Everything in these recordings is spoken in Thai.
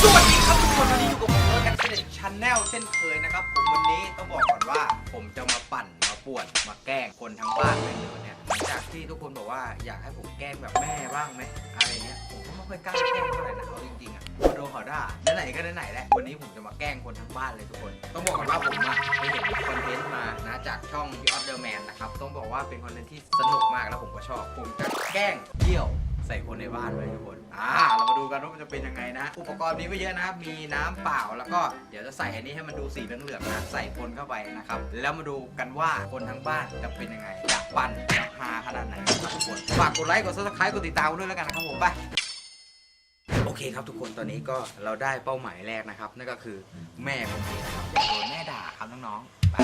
สวัสดีครับทุกคนวันนี้อยู่กับผมแอคเซนชันแนลเช่นเคยนะครับผมวันนี้ต้องบอกก่อนว่าผมจะมาปั่น ป่วนมาแกล้งคนทั้งบ้านเลยนวันเนี่ยหลังจากที่ทุกคนบอกว่าอยากให้ผมแกล้งแบบแม่บ้างไหมอะไรเงี้ยผมก็ไม่ค่อยกล้าแกล้งเท่าไหร่นะเอาจริงๆอะกลัวโดนเขาด่าไหนๆก็ไหนๆแหละวันนี้ผมจะมาแกล้งคนทั้งบ้านเลยทุกคน ต้องบอกก่อนว่าผมอะไปเห็นคอนเทนต์มานะจากช่อง The Other Man นะครับต้องบอกว่าเป็นคอนเทนต์ที่สนุกมากแล้วผมก็ชอบผมจะแกล้งเที่ยว ใส่คนในบ้านไว้ทุกคน อ่า เรามาดูกันว่ามันจะเป็นยังไงนะ อุปกรณ์มีไม่เยอะนะครับ มีน้ำเปล่า แล้วก็เดี๋ยวจะใส่อันนี้ให้มันดูสีเหลืองๆนะ ใส่คนเข้าไปนะครับ แล้วมาดูกันว่าคนทั้งบ้านจะเป็นยังไงจะปั่นจะฮาขนาดไหนครับทุกคน ฝากกดไลค์ กดซับสไครต์กดติดตามด้วยแล้วกันนะครับผมไปโอเคครับทุกคนตอนนี้ก็เราได้เป้าหมายแรกนะครับ นั่นก็คือแม่ผมเองนะครับโดนแม่ด่าครับน้องๆไป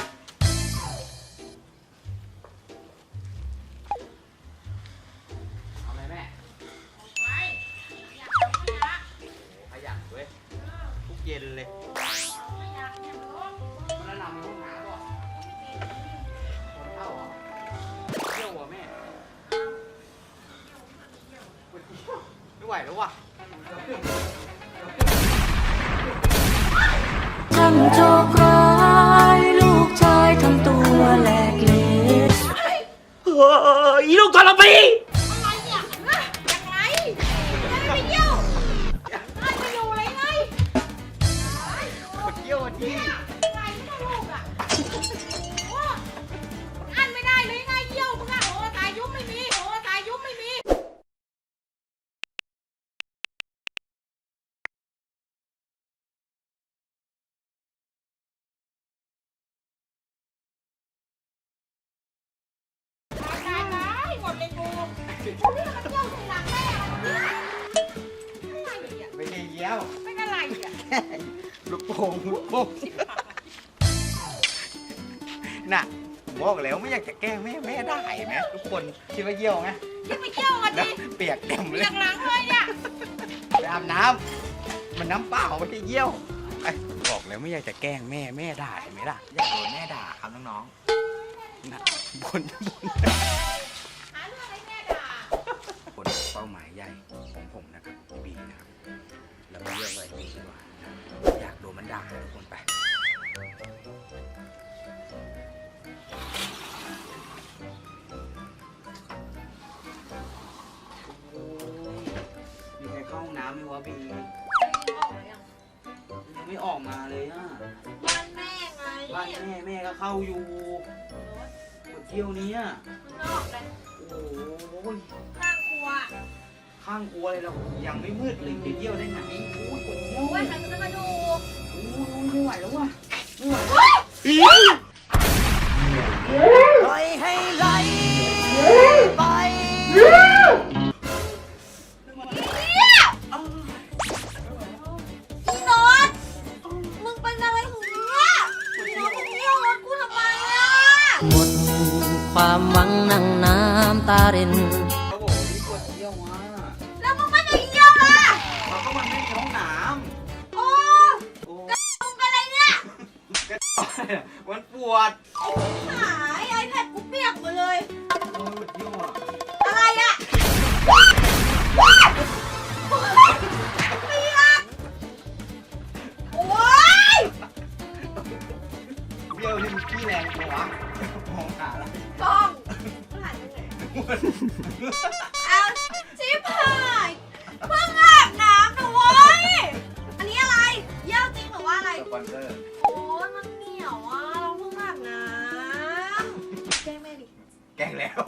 แล้วว่ะช่างโชคร้ายลูกชายทำตัวแหลกเหลวอีลูกทรพี นี่มันเที่ยวถึงหลังแม่มันเนี่ยอะไรอะไม่ได้เยี่ยวเป็นอะไรอะลูกโป่งลูกโป่งน่ะผมบอกแล้วไม่อยากจะแกล้งแม่แม่ได้ไหมทุกคนคิดว่าเยี่ยวไงยังไปเที่ยวกันแล้วดิเปียกเต็มเลอยยากล้างเลยเนี่ยไปอาบน้ำมันน้ำเปล่าไม่ใช่เยี่ยวไอ้บอกแล้วไม่อยากจะแกล้งแม่แม่ด่าเห็นไหมล่ะอยากโดนแม่ด่าครับน้องๆนะบนบน หาเรื่องอะไรแม่ด่า คนเป้าหมายใหญ่ของผมนะครับบีนะครับแล้วมาเรื่องอะไรบีดีกว่าอยากโดนมันด่าทุกคนไปมีใครเข้าห้องน้ำไหมวะบียังไม่ออกมาเลยอะบ้านแม่ไงบ้านแม่แม่ก็เข้าอยู่ปวดเที่ยวเนี้ยนอกเลยโอ้ยข้างครัว ข้างครัวเลยเรายังไม่มืดเลยไปเที่ยวได้ไงโอ้ยปวดเที่ยวโอ้ยใครจะมาดูโอ้ยไม่ไหวแล้วว่ะไม่ไหวปล่อยให้ไหลไปพี่โนอมึงเป็นอะไรของมึงอะพี่โนอตมึงเที่ยวรถกูทำไมอะหมดความหวังนั่งน้ำตาริน โอ้ำโอ้มึงเป็นอะไรเนี่ยมันปวดหายไอแพดกูเปียกหมดเลย โอ้ยปวดเที่ยวอะอะไรอะเปียกโอ้ยเที่ยวนี่มันขี้แรงกว่าวะมองหาแล้วกล้องหันไปไหนเอาชิบหายเพิ่งอา ปอนเซอร์ โอ้ยมันเหนียวอะ เราเพิ่งอาบน้ำแกล้งแม่ดิแกล้งแล้ว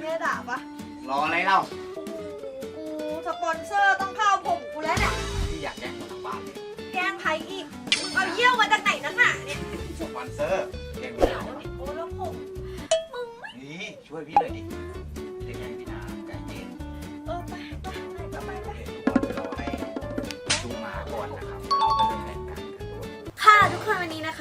แม่ด่าปะรออะไรเล่ากูสปอนเซอร์ต้องเข้าผมกูแล้วเนี่ย พี่อยากแกล้งคนทั้งบ้านเลยแกล้งใครอีกมึงเอาเยี่ยวมาจากไหนนักหนาเนี่ยสปอนเซอร์แกล้งเหนีพี่ยวนาเนี่ยโอ้แล้วผม มึงไม่นี่ช่วยพี่หน่อยดิ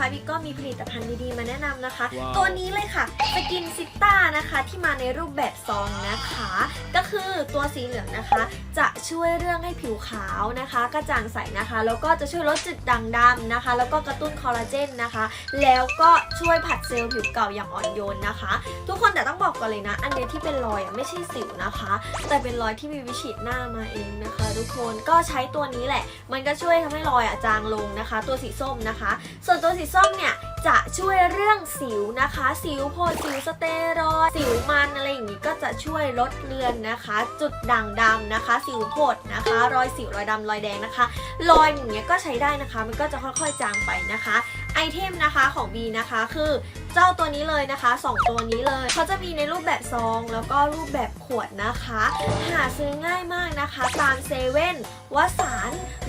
นนะครับเราไปเริ่มรายการกันทุกคนค่ะทุกคนวันนี้นะคะบิ๊กก็มีผลิตภัณฑ์ดีๆมาแนะนำนะคะตัวนี้เลยค่ะสกินซิต้านะคะที่มาในรูปแบบซองนะคะ ก็คือตัวสีเหลืองนะคะ จะช่วยเรื่องให้ผิวขาวนะคะ กระจ่างใสนะคะ แล้วก็จะช่วยลดจุดด่างดำนะคะ แล้วก็กระตุ้นคอลลาเจนนะคะ แล้วก็ช่วยผัดเซลล์ผิวเก่าอย่างอ่อนโยนนะคะ ทุกคนแต่ต้องบอกก่อนเลยนะ อันเนี้ยที่เป็นรอยอะไม่ใช่สิวนะคะ แต่เป็นรอยที่มีวิฉีดหน้ามาเองนะคะ ทุกคนก็ใช้ตัวนี้แหละ มันก็ช่วยทำให้รอยอะจางลงนะคะ ตัวสีส้มนะคะ ส่วนตัวสีส้มเนี่ยจะช่วยเรื่องสิวนะคะ สิวโพสิวสเตียรอยสิวมันอะไรอย่างนี้ก็จะช่วยลดเลือนนะคะ จุดด่างดำนะคะ สิวโพดนะคะ รอยสิวรอยดำรอยแดงนะคะ รอยอย่างเงี้ยก็ใช้ได้นะคะ มันก็จะค่อยๆจางไปนะคะ ไอเทมนะคะของ B นะคะคือเจ้าตัวนี้เลยนะคะ 2 ตัวนี้เลยเขาจะมีในรูปแบบซอง แล้วก็รูปแบบขวดนะคะ หาซื้อง่ายมากนะคะ ตามเซเว่นวัสา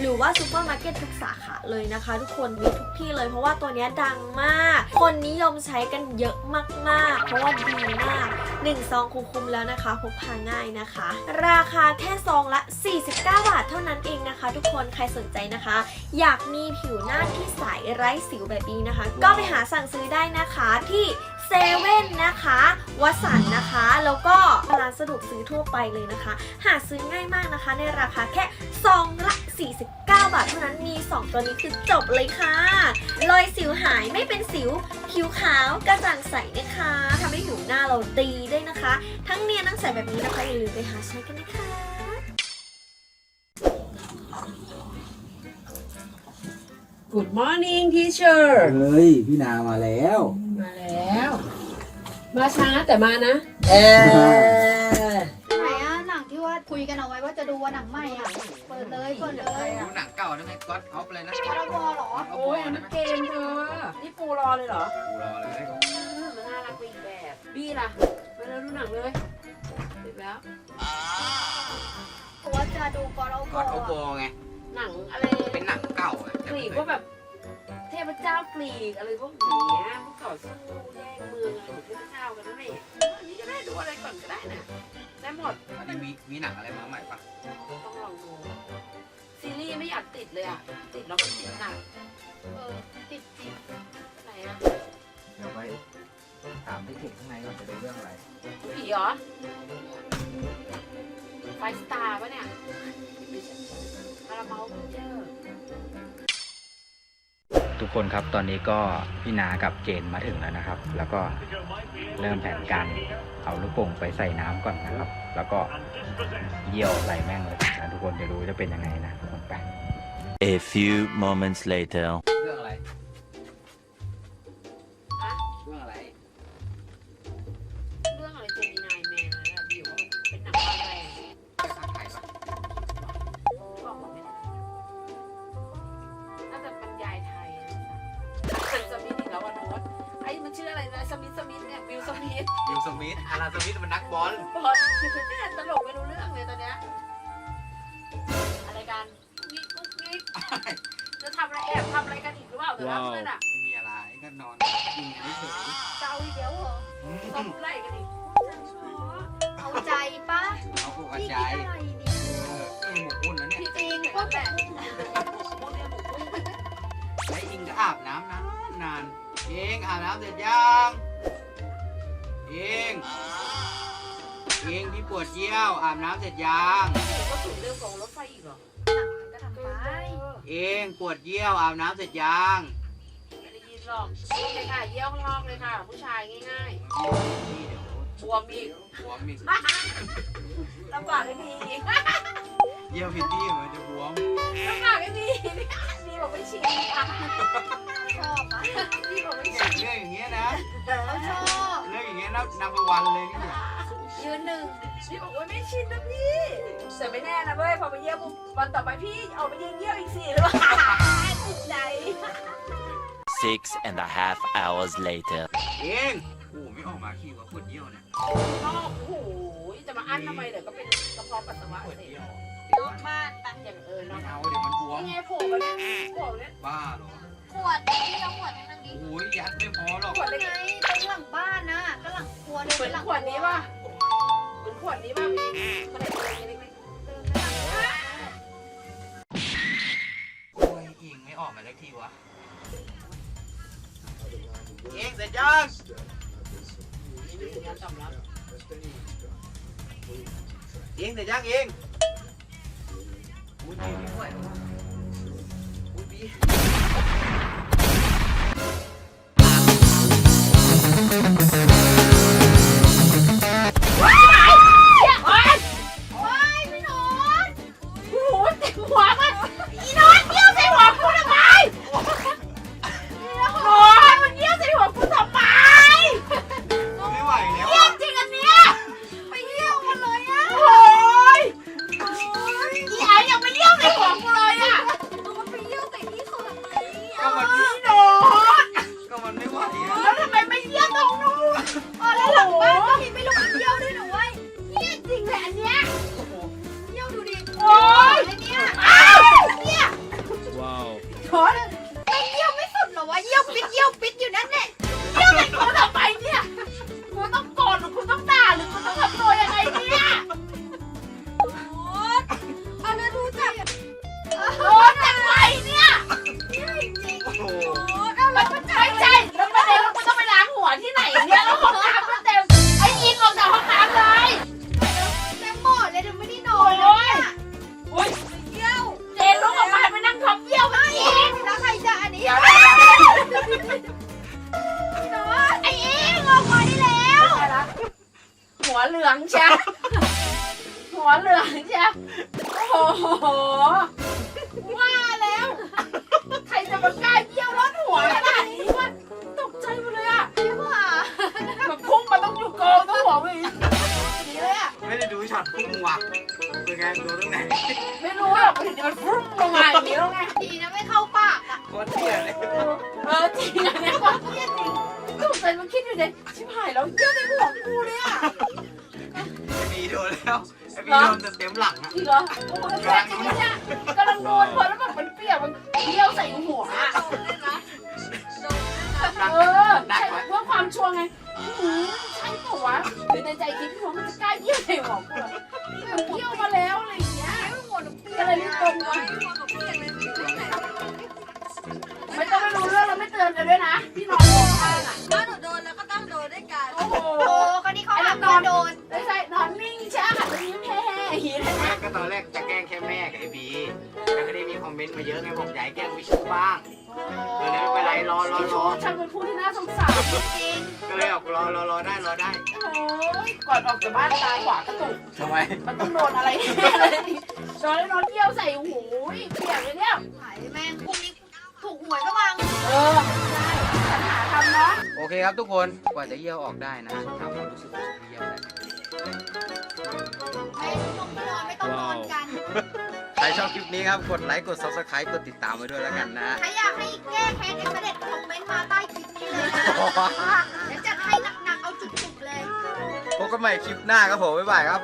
หรือว่าซูเปอร์มาร์เก็ตทุกสาขาเลยนะคะ ทุกคนมีทุกที่เลย เพราะว่าตัวนี้ดังมาก คนนิยมใช้กันเยอะมากๆ เพราะว่าดีมาก1ซองคุ้มๆแล้วนะคะ พกพาง่ายนะคะ ราคาแค่ซองละ 49 บาทเท่านั้นเองนะคะ ทุกคนใครสนใจนะคะ อยากมีผิวหน้าที่ใสไร้สิวแบบนี้นะคะ ก็ไปหาสั่งซื้อได้นะคะที่เซเว่นนะคะวสันต์นะคะ แล้วก็ร้านสะดวกซื้อทั่วไปเลยนะคะ หาซื้อง่ายมากนะคะ ในราคาแค่ซองละ 49 บาทเท่านั้นมี 2 ตัวนี้คือจบเลยค่ะรอยสิวหายไม่เป็นสิวผิวขาวกระจ่างใสนะคะทำให้ผิวหน้าเราดีด้วยนะคะ ทั้งเนียนทั้งใสแบบนี้นะคะอย่าลืมไปหาใช้กันนะคะ Good morning teacher เฮ้ย พี่นามาแล้ว มาแล้ว มาช้าแต่มานะ เออ คุยกันเอาไว้ว่าจะดูว่าหนังใหม่อะเปิดเลยเปิดเลยดูหนังเก่าได้ไหมก๊อตออฟเลยนะพรบเหรอโอ้ยอันนั้นเกมเธอนี่ปูรอเลยเหรอกูรอเลยเออมันน่ารักไปอีกแบบบี้ล่ะมาเร็วดูหนังเลยเสร็จแล้วเพราะว่าจะดูพรบก๊อตโอโบไงหนังอะไรเป็นหนังเก่าไงแต่กรีไม่กเคยว่าแบบเท พเจ้ากรีกอะไรพวกเนี้ยพวกต่อสู้แย่งเมืองอะไรของเทพเจ้ากันนั่นเองอันนี้ก็ได้ดูอะไรก่อนก็ได้นะได้หมดอันนี้มีมีหนังอะไรมาใหม่ปะต้องลองดูซีรีส์ไม่อยากติดเลยอะติดแล้วก็ติดหนักเออติดจิตไหนอะเดี๋ยวไปถามที่เก่งข้างในก่อนจะดูเรื่องอะไรผีเหรอไฟสตาร์ปะเนี่ยคาราเมลเจอร์ทุ กคนครับตอนนี้ก็พี่นากับเจนมาถึงแล้วนะครับ แล้วก็เริ่มแผนการเอาลูกโป่งไปใส่น้ำก่อนนะครับ แล้วก็เยี่ยวไหลแม่งเลยนะทุกคนเดี๋ยวรู้จะเป็นยังไงนะทุกคนไป A few moments later. เรื่องอะไรฮะเรื่องอะไร จะทำอะไรแอบทำอะไรกันอีกหรือเปล่าเดี๋ยวนะเพื่อนอะไม่มีอะไรก็นอนยิงกันเฉยเจ้าอีกแล้วเหรอๆอืมต้องไล่กันอีกเอาใจปะเอาผูกกระพี่จาคิดยอะไรเนี่ยเออเรื่องหมกมุ่นนะเนี่ยพี่จริงก็แบบไอ้อิงก็อาบน้ำนานนานเองอาบน้ำเสร็จยังเองเองพี่ปวดเยี่ยวอาบน้ำเสร็จยังก็ถึงเรื่องของรถไฟอีกเหรอก็ทำ ไปเองปวดเยี่ยวอาบน้ำเสร็จยังไม่ได้ยินหรอกเลยค่ะเยี่ยวข้างนอกเลยค่ะ ผู้ชายง่ายนี่เดี๋ยวๆบวมอีกบวมอีกลำบากไม่มีอีกเยี่ยวพิตตี้มันจะบวมลำบากไม่มีนี่บอกไม่ชินอะชอบปะนี่บอกไม่เนี่ชิยนเรื่องอย่างเงี้ยนะเขาชอบเรื่องอย่างเงี้ยนับนับวันเลยนี่เนี่ยยืนหนึ่ง นี่บอกว่าไม่ชินนะพี่แต่ไม่แน่นะเว้ยพอไปเยี่ยมปุ๊บวันต่อไปพี่ออกไปยิงเยี่ยวอีกสี่หรือเปล่าติดใจ Six and a half hours later. เองโอ้โหไม่ออกมาขี้ว่าปวดเยี่ยวเนี่ยชอบโอ้โหจะมาอั้นทำไมเดี๋ยวก็เป็นกระเพาะปัสสาวะปวดเสียเยี่ยวเยอะมากปะอย่างเออไม่เนาะเอาเดี๋ยวมันบวมนี่ไงโผล่มาเนี่ยโผล่เนี่ยบ้าเหรอขวดที่เราขวดให้นั่งดิโอ้ยยัดไม่พอหรอกขวดไงตรงหลังบ้านนะก็หลังครัวเลยเหมือนหลังขวดนี้ป่ะเหมือน ขวดนี้ป่ะพี่ขนาดตัวเล็กเดินไปหลังบ้านโอ้ยอิงไม่ออกมาสักทีวะเองเสร็จยังเองเสร็จยังเองอุ้ยปีด้วยอุ้ยบี องใช่หัวเหลืองใช่โอ้โห ว่าแล้ว ใครจะมากล้าเยี่ยวรถหัวขนาดนี้วะตกใจหมดเลยอะพี่ว่าแบบพุ่งมาต้องอยู่กองต้องหัวไปอย่างนี้เลยอะไม่ได้ดูช็อตพุ่งว่ะเป็นไงดูตรงไหนไม่รู้หรอกมันมันพุ่งลงมาอย่างนี้แล้วไงดีนะไม่เข้าปากอะโคตรเที่ยเลยเออจริงอันเนี้ยความเครียดจริงตกใจมันคิดอยู่ในชิบหายแล้วเยี่ยวในหัวกูเลยอะไอ้บีโดน แล้วไอ้บีโดนเต็มๆหลังอะจริงเหรอโอ้โหแค่นี้เนี่ยกำลังโดนพอแล้วแบบมันเปียกมันเยี่ยวใส่หัวอะเออใช่เพื่อความชัวร์ไงอื้อหือใช่ปะวะหรือในใจคิดว่ามันจะกล้าเยี่ยวใส่หัวกูเหรอ แล้วก็ได้มีคอมเมนต์มาเยอะไงบอกอยากให้แกล้งวิชูบ้างก็เลยไม่เป็นไรรอรอพี่รชูอช่างเป็นผู้ที่น่าสงสารจริงก็เลยออกรอรอรอได้รอได้ๆโอ้ยก่อนออกจากบ้านตาขวากระตุก ทำไมมันต้องโดนอะไรแน่เลยโดนแล้วนอนเที่ยวใส่หูยเปียกเลยเนี่ย หายแม่งพรุ่งนี้ถูกหวยก็วังเออใช่ปัญหาทำนะโอเคครับทุกคนกว่าจะเยี่ยวออกได้นะถามความรู้สึกรู้สึกเยี่ยวได้ ครชอบคลิปนี้ครับ กดไลค์ กด subscribe กดติดตามไว้ด้วยแล้วกันนะ ใครอยากให้แก้แค้นเอ็กซ์เด็ดคอมเมนต์มาใต้คลิปนี้เลยนะเดี๋ยวจะให้หนักๆเอาจุกๆเลย พบกันใหม่คลิปหน้าครับผม บ๊ายบายครับ